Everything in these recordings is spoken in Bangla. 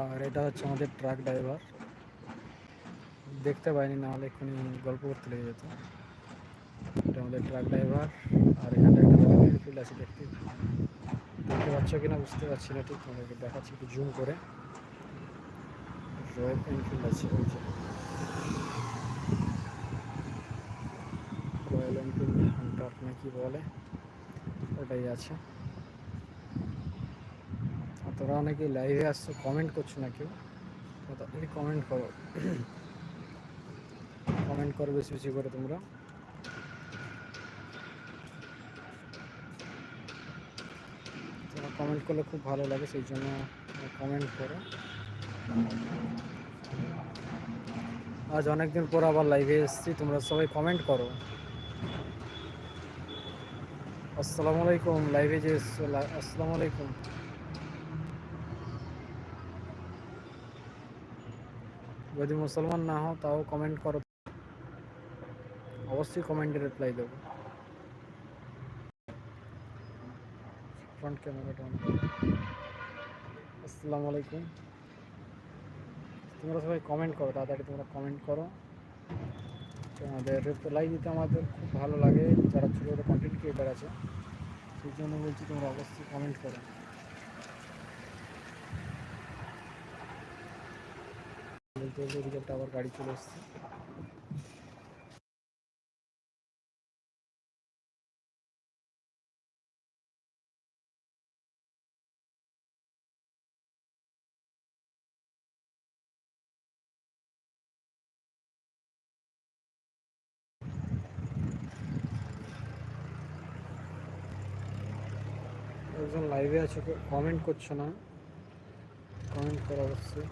আর এটা হচ্ছে আমাদের ট্রাক ড্রাইভার দেখতে পাইনি, না হলে এক্ষুনি গল্প করতে লেগে যেত। এটা আমাদের ট্রাক ড্রাইভার আর এখানে একটা এনফিল্ড আছে দেখতে। দেখতে পাচ্ছ কি না বুঝতে পারছি না ঠিক, তোমাদেরকে দেখাচ্ছি একটু জুম করে। রয়্যাল এনফিল্ড আছে রয়্যাল এনফিল্ড হান্টার না কি বলে? ওটাই আছে। তোরা অনেকে লাইভে আসছো কমেন্ট করছ না কেউ? তাড়াতাড়ি কমেন্ট করো। কমেন্ট করো বেশি বেশি করে তোমরা। তোমরা কমেন্ট করলে খুব ভালো লাগে, সেই জন্য কমেন্ট করো। আজ অনেকদিন পর আবার লাইভে এসেছি, তোমরা সবাই কমেন্ট করো। আসসালামু আলাইকুম লাইভে যে আসসালামু আলাইকুম। যদি মুসলমান না হও, তাও কমেন্ট করো। অবশ্যই কমেন্টে রিপ্লাই দেবো। ফ্রন্ট ক্যামেরাটা অন। আসসালামু আলাইকুম। তোমরা সবাই কমেন্ট করো, তাড়াতাড়ি তোমরা কমেন্ট করো। তোমাদের রিপ্লাই দিতে আমাদের খুব ভালো লাগে, যারা ছোটো ছোটো কন্টেন্ট ক্রিয়েটার আছে। সেই জন্য বলছি তোমরা অবশ্যই কমেন্ট করো। বলতে এদিকে একটা আবার গাড়ি চলে এসছে। একজন লাইভে আছে কমেন্ট করছ না? কমেন্ট করা অবশ্যই।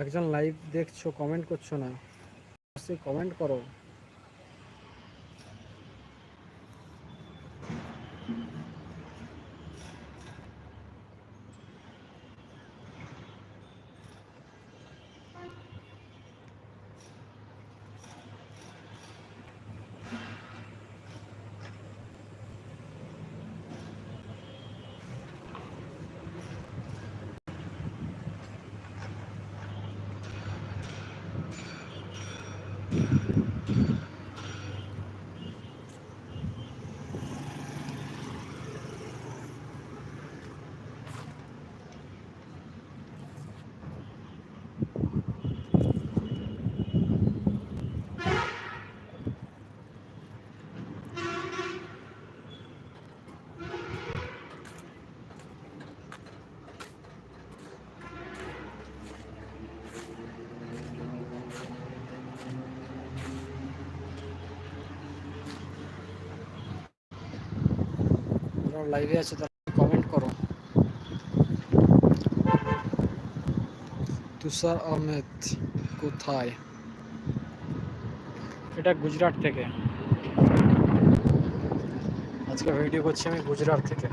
একজন লাইভ দেখছ কমেন্ট করছ না কমেন্ট করো। যারা লাইভে আছে তারা কমেন্ট করো তুষার আহমেদ কোথায় এটা গুজরাট থেকে। আজকে ভিডিও করছি আমি গুজরাট থেকে।